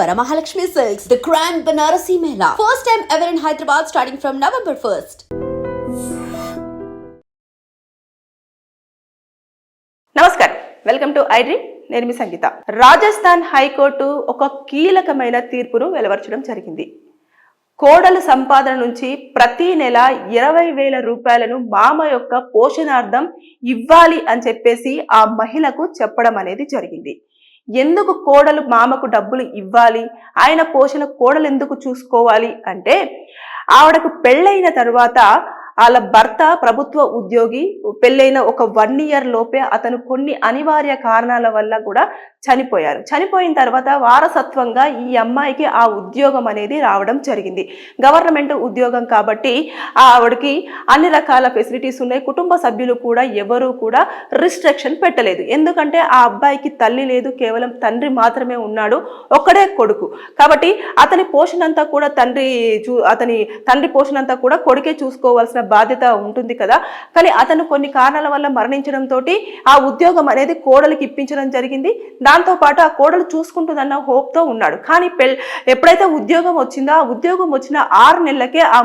Varamahalakshmi silks the crime Banarasi మహిళ first time ever in Hyderabad starting from November first నమస్కారం. Welcome to iDream నేను మీ సంగీత. Rajasthan high court ఒక కీలకమైన తీర్పును వెలువరచడం జరిగింది. కోడల సంపాదన నుంచి ప్రతి నెల ఇరవై వేల రూపాయలను మామ యొక్క పోషణార్థం ఇవ్వాలి అని చెప్పేసి ఆ మహిళకు చెప్పడం అనేది జరిగింది. ఎందుకు కోడలు మామకు డబ్బులు ఇవ్వాలి? ఆయన పోషణ కోడలు ఎందుకు చూసుకోవాలి? అంటే ఆవిడకు పెళ్ళైన తర్వాత వాళ్ళ భర్త ప్రభుత్వ ఉద్యోగి పెళ్ళైన ఒక వన్ ఇయర్ లోపే అతను కొన్ని అనివార్య కారణాల వల్ల కూడా చనిపోయారు. చనిపోయిన తర్వాత వారసత్వంగా ఈ అమ్మాయికి ఆ ఉద్యోగం అనేది రావడం జరిగింది. గవర్నమెంట్ ఉద్యోగం కాబట్టి ఆవిడకి అన్ని రకాల ఫెసిలిటీస్ ఉన్నాయి. కుటుంబ సభ్యులు కూడా ఎవరు కూడా రిస్ట్రిక్షన్ పెట్టలేదు. ఎందుకంటే ఆ అబ్బాయికి తల్లి లేదు కేవలం తండ్రి మాత్రమే ఉన్నాడు ఒక్కడే కొడుకు. కాబట్టి అతని పోషణ అంతా కూడా తండ్రి చూ అతని తండ్రి పోషణ అంతా కూడా కొడుకే చూసుకోవాల్సిన బాధ్యత ఉంటుంది కదా. కానీ అతను కొన్ని కారణాల వల్ల మరణించడంతో ఆ ఉద్యోగం అనేది కోడలికి ఇప్పించడం జరిగింది. దాంతో పాటు ఆ కోడలు చూసుకుంటుందన్న హోప్తో ఉన్నాడు. కానీ పెళ్ ఎప్పుడైతే ఉద్యోగం వచ్చిందో ఆ ఉద్యోగం వచ్చిన ఆరు నెలలకే ఆ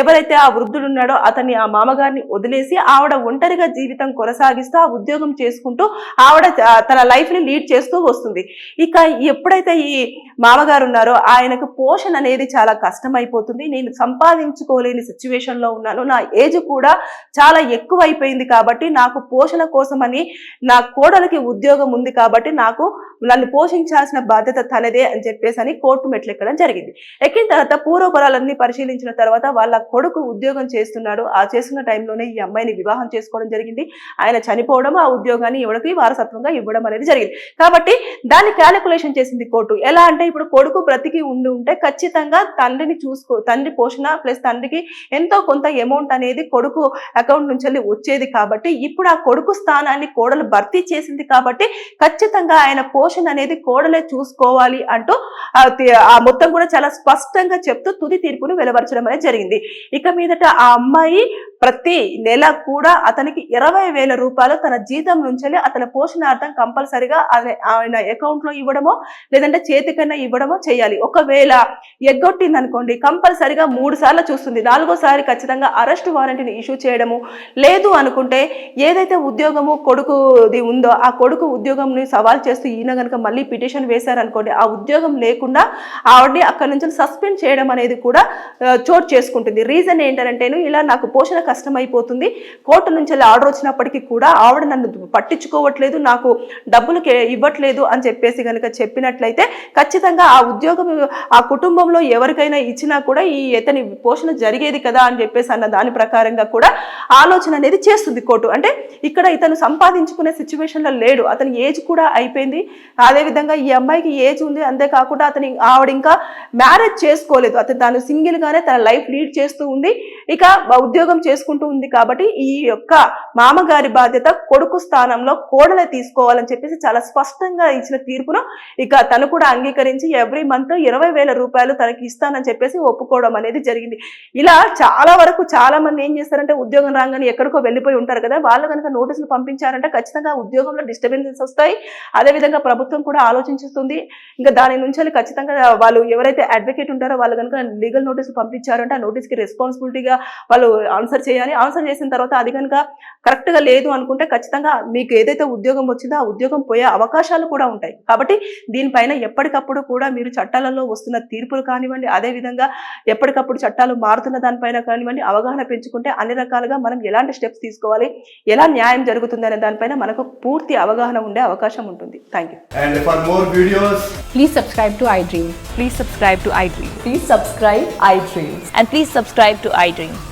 ఎవరైతే ఆ వృద్ధుడు ఉన్నాడో అతన్ని ఆ మామగారిని వదిలేసి ఆవిడ ఒంటరిగా జీవితం కొనసాగిస్తూ ఆ ఉద్యోగం చేసుకుంటూ ఆవిడ తన లైఫ్ని లీడ్ చేస్తూ వస్తుంది. ఇక ఎప్పుడైతే ఈ మామగారు ఉన్నారో ఆయనకు పోషణ అనేది చాలా కష్టమైపోతుంది. నేను సంపాదించుకోలేని సిచ్యువేషన్లో ఉన్నాను. నా ఏజ్ కూడా చాలా ఎక్కువ అయిపోయింది కాబట్టి నాకు పోషణ కోసమని నా కోడలికి ఉద్యోగం ఉంది కాబట్టి నాకు నన్ను పోషించాల్సిన బాధ్యత తనదే అని చెప్పేసి అని కోర్టు మెట్లు ఎక్కడం జరిగింది. ఎక్కిన తర్వాత పూర్వపరాలన్నీ పరిశీలించిన తర్వాత వాళ్ళ కొడుకు ఉద్యోగం చేస్తున్నాడు. ఆ చేస్తున్న టైంలోనే ఈ అమ్మాయిని వివాహం చేసుకోవడం జరిగింది. ఆయన చనిపోవడం ఆ ఉద్యోగాన్ని ఇవ్వడానికి వారసత్వంగా ఇవ్వడం అనేది జరిగింది. కాబట్టి దాన్ని క్యాలిక్యులేషన్ చేసింది కోర్టు. ఎలా అంటే ఇప్పుడు కొడుకు బ్రతికి ఉండి ఉంటే ఖచ్చితంగా తండ్రిని చూసుకో తండ్రి పోషణ ప్లస్ తండ్రికి ఎంతో కొంత అమౌంట్ అనేది కొడుకు అకౌంట్ నుంచి వెళ్ళి వచ్చేది కాబట్టి ఇప్పుడు ఆ కొడుకు స్థానాన్ని కోడలు భర్తీ చేసింది కాబట్టి ఖచ్చితంగా ఆయన పోషణ అనేది కోడలే చూసుకోవాలి అంటూ ఆ ఆ మొత్తం కూడా చాలా స్పష్టంగా చెప్తూ తుది తీర్పును వెలువరచడం అనేది జరిగింది. ఇక మీదట ఆ అమ్మాయి ప్రతి నెల కూడా అతనికి ఇరవై వేల రూపాయలు తన జీతం నుంచి అతని పోషణార్థం కంపల్సరిగా ఆయన- అకౌంట్లో ఇవ్వడమో లేదంటే చేతికన్నా ఇవ్వడమో చేయాలి. ఒకవేళ ఎగ్గొట్టింది అనుకోండి కంపల్సరిగా మూడు సార్లు చూస్తుంది. నాలుగోసారి ఖచ్చితంగా అరెస్ట్ వారెంట్ని ఇష్యూ చేయడము. లేదు అనుకుంటే ఏదైతే ఉద్యోగము కొడుకుది ఉందో ఆ కొడుకు ఉద్యోగంని సవాల్ చేస్తూ ఈయన కనుక మళ్ళీ పిటిషన్ వేశారనుకోండి ఆ ఉద్యోగం లేకుండా ఆవిడని అక్కడి నుంచి సస్పెండ్ చేయడం అనేది కూడా చోటు చేసుకుంటుంది. రీజన్ ఏంటంటేను ఇలా నాకు పోషణ కష్టం అయిపోతుంది కోర్టు నుంచి వెళ్ళి ఆర్డర్ వచ్చినప్పటికీ కూడా ఆవిడ నన్ను పట్టించుకోవట్లేదు నాకు డబ్బులు ఇవ్వట్లేదు అని చెప్పేసి కనుక చెప్పినట్లయితే ఖచ్చితంగా ఆ ఉద్యోగం ఆ కుటుంబంలో ఎవరికైనా ఇచ్చినా కూడా ఈ ఇతని పోషణ జరిగేది కదా అని చెప్పేసి అన్న దాని ప్రకారంగా కూడా ఆలోచన అనేది చేస్తుంది కోర్టు. అంటే ఇక్కడ ఇతను సంపాదించుకునే సిచ్యువేషన్లో లేడు. అతని ఏజ్ కూడా అయిపోయింది. అదేవిధంగా ఈ అమ్మాయికి ఏజ్ ఉంది. అంతేకాకుండా అతని ఆవిడ ఇంకా మ్యారేజ్ చేసుకోలేదు. అతను తాను సింగిల్ గానే తన లైఫ్ లీడ్ చేస్తూ ఉంది. ఇక ఉద్యోగం చేసుకుంటూ ఉంది కాబట్టి ఈ యొక్క మామగారి బాధ్యత కొడుకు స్థానంలో కోడలే తీసుకోవాలని చెప్పేసి చాలా స్పష్టంగా ఇచ్చిన తీర్పును ఇక తను కూడా అంగీకరించి ఎవ్రీ మంత్ ఇరవై వేల రూపాయలు తనకి ఇస్తానని చెప్పేసి ఒప్పుకోవడం అనేది జరిగింది. ఇలా చాలా వరకు చాలా మంది ఏం చేస్తారంటే ఉద్యోగం రాగానే ఎక్కడికో వెళ్ళిపోయి ఉంటారు కదా వాళ్ళు కనుక నోటీసులు పంపించారంటే ఖచ్చితంగా ఉద్యోగంలో డిస్టర్బెన్సెస్ వస్తాయి. అదేవిధంగా ప్రభుత్వం కూడా ఆలోచించుతుంది ఇంకా దాని నుంచి ఖచ్చితంగా వాళ్ళు ఎవరైతే అడ్వకేట్ ఉంటారో వాళ్ళు కనుక లీగల్ నోటీసులు పంపించారంటే ఆ నోటీస్కి రెస్పాన్సిబిలిటీగా వాళ్ళు ఆన్సర్ చేయాలి ఆన్సర్ చేసిన తర్వాత అది కనుక కరెక్ట్గా లేదు అనుకుంటే ఖచ్చితంగా మీకు ఏదైతే ఉద్యోగం వచ్చిందో ఆ ఉద్యోగం పోయే అవకాశాలు కూడా ఉంటాయి కాబట్టి దీనిపైన ఎప్పటికప్పుడు కూడా మీరు చట్టాలలో వస్తున్న తీర్పులు కానివ్వండి అదేవిధంగా ఎప్పటికప్పుడు చట్టాలు మారుతున్న దానిపైన కానివ్వండి అవగాహన పెంచుకుంటే అన్ని రకాలుగా మనం ఎలాంటి స్టెప్స్ తీసుకోవాలి ఎలా న్యాయం జరుగుతుంది అనే దానిపైన మనకు పూర్తి అవగాహన ఉండే అవకాశం ఉంటుంది thank you for more videos, Please subscribe to iDream. Please subscribe to iDream. Please subscribe iDream. And please subscribe to iDream.